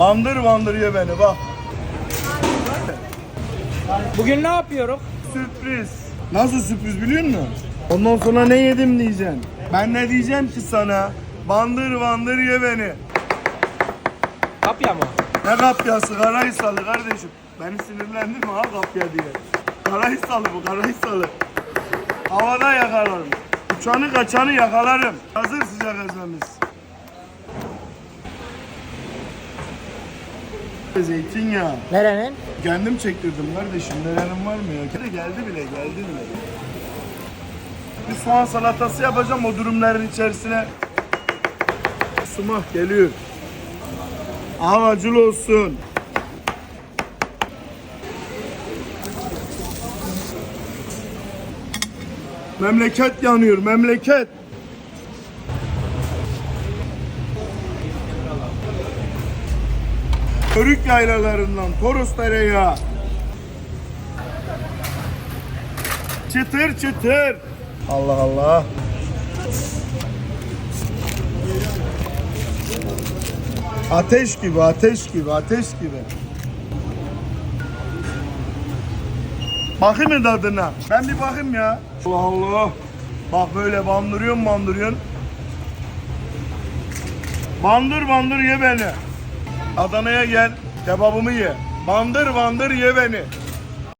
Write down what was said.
Bandır bandır ye beni bak. Bugün ne yapıyoruz? Sürpriz. Nasıl sürpriz biliyor musun? Ondan sonra ne yedim diyeceksin. Ben ne diyeceğim ki sana? Bandır bandır ye beni. Kapya mı? Ne kapyası Karahisalı kardeşim. Beni sinirlendirme ha kapya diye. Karahisalı bu Karahisalı. Havada yakalarım. Uçanı kaçanı yakalarım. Hazır sıcak ezmemiz. Zeytinyağı. Nerenin? Kendim çektirdim kardeşim. Nerenin var mı ya? Geldi, geldi bile, geldi bile. Bir soğan salatası yapacağım o durumların içerisine. Sumak geliyor. Avacıl olsun. Memleket yanıyor, memleket. Körük yaylalarından Toros tereyağı. Çıtır çıtır. Allah Allah. Ateş gibi, ateş gibi, ateş gibi. Bakayım mı tadına? Ben bir bakayım ya. Allah Allah. Bak böyle bandırıyorsun bandırıyorsun. Bandır bandır ye beni. Adana'ya gel, kebabımı ye. Bandır bandır ye beni.